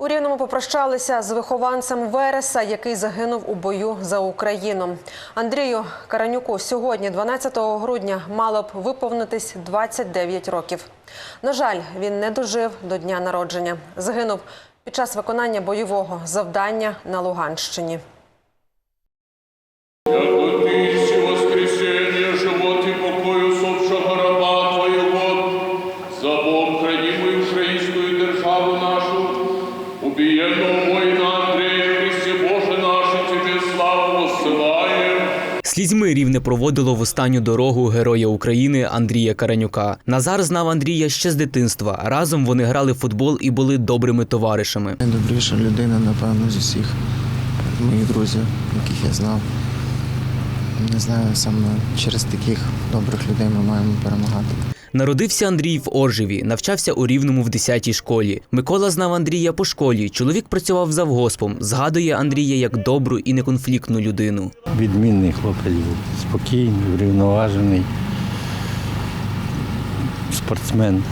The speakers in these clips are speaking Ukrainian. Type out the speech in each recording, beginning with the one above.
У Рівному попрощалися з вихованцем Вереса, який загинув у бою за Україну. Андрію Каранюку сьогодні, 12 грудня, мало б виповнитись 29 років. На жаль, він не дожив до дня народження. Загинув під час виконання бойового завдання на Луганщині. Слізьми рівне проводило в останню дорогу героя України Андрія Каранюка. Назар знав Андрія ще з дитинства. Разом вони грали в футбол і були добрими товаришами. Найдобріша людина, напевно, з усіх моїх друзів, яких я знав. Не знаю, саме через таких добрих людей ми маємо перемагати. Народився Андрій в Оржеві, навчався у Рівному в 10-й школі. Микола знав Андрія по школі. Чоловік працював завгоспом. Згадує Андрія як добру і неконфліктну людину. Відмінний хлопець був, спокійний, врівноважений, спортсмен,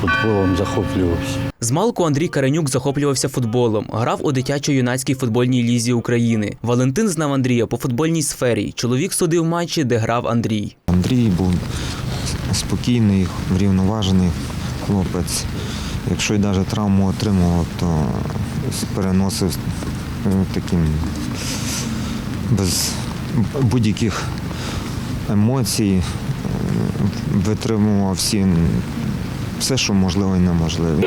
футболом захоплювався. Змалку Андрій Каранюк захоплювався футболом, грав у дитячо-юнацькій футбольній лізі України. Валентин знав Андрія по футбольній сфері. Чоловік судив матчі, де грав Андрій. Андрій був спокійний, врівноважений хлопець. Якщо й навіть травму отримував, то переносив е, таким без будь-яких емоцій, е, витримував всі, все, що можливо і неможливо.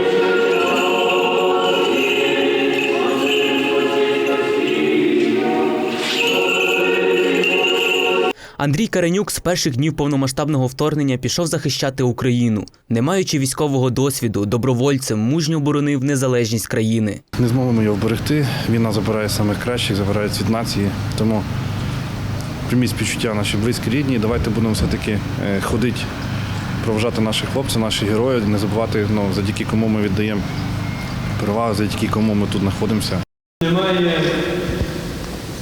Андрій Каренюк з перших днів повномасштабного вторгнення пішов захищати Україну. Не маючи військового досвіду, добровольцем мужньо боронив незалежність країни. Не зможемо його вберегти. Війна забирає самих кращих, забирає від нації. Тому прийміть співчуття наші близькі рідні. Давайте будемо все-таки е, ходити, проважати наших хлопців, наших героїв, не забувати, ну, завдяки кому ми віддаємо перевагу, завдяки кому ми тут знаходимося. Немає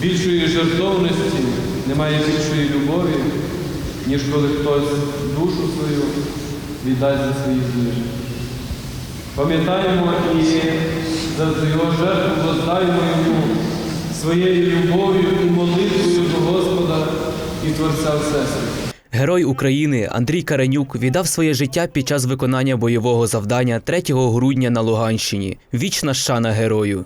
більшої жертовності, немає більшої любові, ніж коли хтось душу свою віддасть за свої ближні. Пам'ятаємо і за його жертву воздаємо йому своєю любов'ю і молитвою до Господа і Творця Всесвіту. Герой України Андрій Каренюк віддав своє життя під час виконання бойового завдання 3 грудня на Луганщині. Вічна шана герою.